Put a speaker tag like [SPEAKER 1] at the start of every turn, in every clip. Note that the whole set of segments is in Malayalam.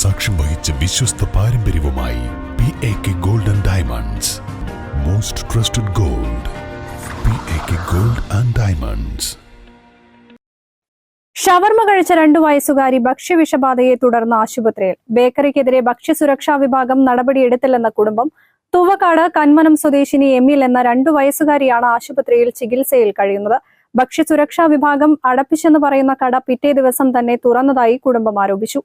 [SPEAKER 1] സാക്ഷ്യം വഹിച്ച വിശ്വസ്ത പാരമ്പര്യവുമായി P A K gold and diamonds most trusted gold P A K gold and diamonds
[SPEAKER 2] ഷവർമ കഴിച്ച രണ്ടു വയസ്സുകാരി ഭക്ഷ്യവിഷബാധയെ തുടർന്ന് ആശുപത്രിയിൽ. ബേക്കറിക്കെതിരെ ഭക്ഷ്യസുരക്ഷാ വിഭാഗം നടപടിയെടുത്തില്ലെന്ന കുടുംബം തുവക്കാട് കന്മനം സ്വദേശിനി എമ്മിൽ എന്ന രണ്ടു വയസ്സുകാരിയാണ് ആശുപത്രിയിൽ ചികിത്സയിൽ കഴിയുന്നത്. ഭക്ഷ്യസുരക്ഷാ വിഭാഗം അടപ്പിച്ചെന്ന് പറയുന്ന കട പിറ്റേ ദിവസം തന്നെ തുറന്നതായി കുടുംബം ആരോപിച്ചു.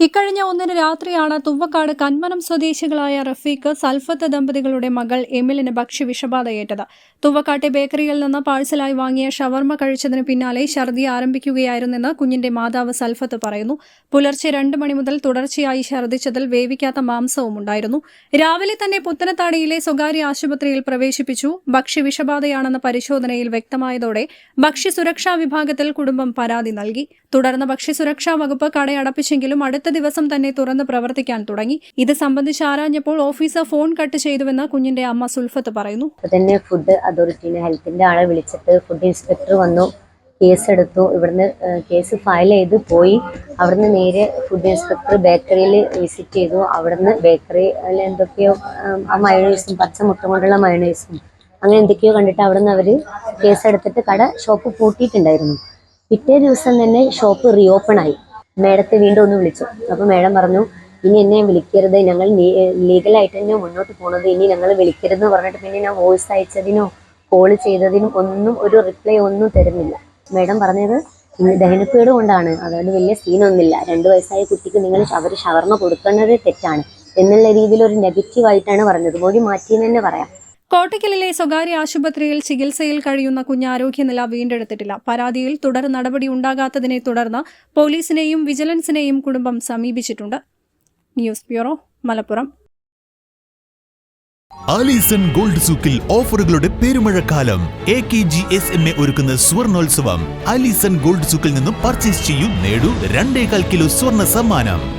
[SPEAKER 2] ഇക്കഴിഞ്ഞ ഒന്നിന് രാത്രിയാണ് തുവക്കാട് കന്മനം സ്വദേശികളായ റഫീഖ് സൽഫത്ത് ദമ്പതികളുടെ മകൾ എമിലിന് ഭക്ഷ്യവിഷബാധയേറ്റത്. തുവക്കാട്ടെ ബേക്കറിയിൽ നിന്ന് പാഴ്സലായി വാങ്ങിയ ഷവർമ കഴിച്ചതിന് പിന്നാലെ ഛർദി ആരംഭിക്കുകയായിരുന്നെന്ന് കുഞ്ഞിന്റെ മാതാവ് സൽഫത്ത് പറയുന്നു. പുലർച്ചെ രണ്ട് മണി മുതൽ തുടർച്ചയായി ഛർദിച്ചതിൽ വേവിക്കാത്ത മാംസവും ഉണ്ടായിരുന്നു രാവിലെ തന്നെ പുത്തനത്താടിയിലെ സ്വകാര്യ ആശുപത്രിയിൽ പ്രവേശിപ്പിച്ചു. ഭക്ഷ്യവിഷബാധയാണെന്ന പരിശോധനയിൽ വ്യക്തമായതോടെ ഭക്ഷ്യസുരക്ഷാ വിഭാഗത്തിൽ കുടുംബം പരാതി നൽകി. തുടർന്ന് ഭക്ഷ്യസുരക്ഷാ വകുപ്പ് കടയടപ്പിച്ചെങ്കിലും അടുത്ത ദിവസം തന്നെ തുറന്ന് പ്രവർത്തിക്കാൻ തുടങ്ങി. ഇത് സംബന്ധിച്ച് ആരാഞ്ഞപ്പോൾ ഓഫീസർ ഫോൺ കട്ട് ചെയ്തുവെന്ന് കുഞ്ഞിന്റെ അമ്മ സുൽഫത്ത് പറയുന്നു.
[SPEAKER 3] തന്നെ ഫുഡ് അതോറിറ്റിനെ ഹെൽത്തിന്റെ ആളെ വിളിച്ചിട്ട് ഫുഡ് ഇൻസ്പെക്ടർ വന്നു കേസ് എടുത്തു. ഇവിടുന്ന് കേസ് ഫയൽ ചെയ്ത് പോയി. അവിടുന്ന് നേരെ ഫുഡ് ഇൻസ്പെക്ടർ ബേക്കറിയിൽ വിസിറ്റ് ചെയ്തു. അവിടുന്ന് ബേക്കറിയിൽ എന്തൊക്കെയോ ആ മയണൈസും പച്ച മുട്ട കൊണ്ടുള്ള മയണൈസും അങ്ങനെ എന്തൊക്കെയോ കണ്ടിട്ട് അവിടുന്ന് അവർ കേസ് എടുത്തിട്ട് കട ഷോപ്പ് പൂട്ടിയിട്ടുണ്ടായിരുന്നു. പിറ്റേ ദിവസം തന്നെ ഷോപ്പ് റീഓപ്പൺ ആയി. മേഡത്തെ വീണ്ടും ഒന്ന് വിളിച്ചു. അപ്പൊ മേഡം പറഞ്ഞു ഇനി എന്നെ വിളിക്കരുത്. ഞങ്ങൾ ലീഗലായിട്ട് തന്നെ മുന്നോട്ട് പോണത്. ഇനി ഞങ്ങൾ വിളിക്കരുത് എന്ന് പറഞ്ഞിട്ട് പിന്നെ ഞാൻ വോയിസ് അയച്ചതിനോ കോൾ ചെയ്തതിനും ഒന്നും ഒരു റിപ്ലൈ ഒന്നും തരുന്നില്ല. മേഡം പറഞ്ഞത് ദഹനക്കേട് കൊണ്ടാണ്. അതുകൊണ്ട് വലിയ സീനൊന്നുമില്ല. രണ്ടു വയസ്സായ കുട്ടിക്ക് നിങ്ങൾ അവർ ഷവർമ്മ കൊടുക്കേണ്ടത് തെറ്റാണ്. എന്നുള്ള രീതിയിൽ ഒരു നെഗറ്റീവായിട്ടാണ് പറഞ്ഞത്. മൊഴി മാറ്റിയെന്ന് തന്നെ പറയാം.
[SPEAKER 2] കോട്ടയ്ക്കലിലെ സ്വകാര്യ ആശുപത്രിയിൽ ചികിത്സയിൽ കഴിയുന്ന കുഞ്ഞ് ആരോഗ്യനില വീണ്ടെടുത്തിട്ടില്ല. പരാതിയിൽ തുടർ നടപടി ഉണ്ടാകാത്തതിനെ തുടർന്ന് പോലീസിനെയും വിജിലൻസിനെയും കുടുംബം സമീപിച്ചിട്ടുണ്ട്. News bureau Malappuram.
[SPEAKER 4] Alison gold സൂക്കിൽ ഓഫറുകളുടെ പെരുമഴക്കാലം. A K G S M A ഒരുക്കുന്ന സ്വർണോത്സവം. ആലീസൺ ഗോൾഡ് സൂക്കിൽ നിന്നും പർച്ചേസ് ചെയ്യൂ നേടൂ രണ്ടേകാൽ കിലോ സ്വർണ സമ്മാനം.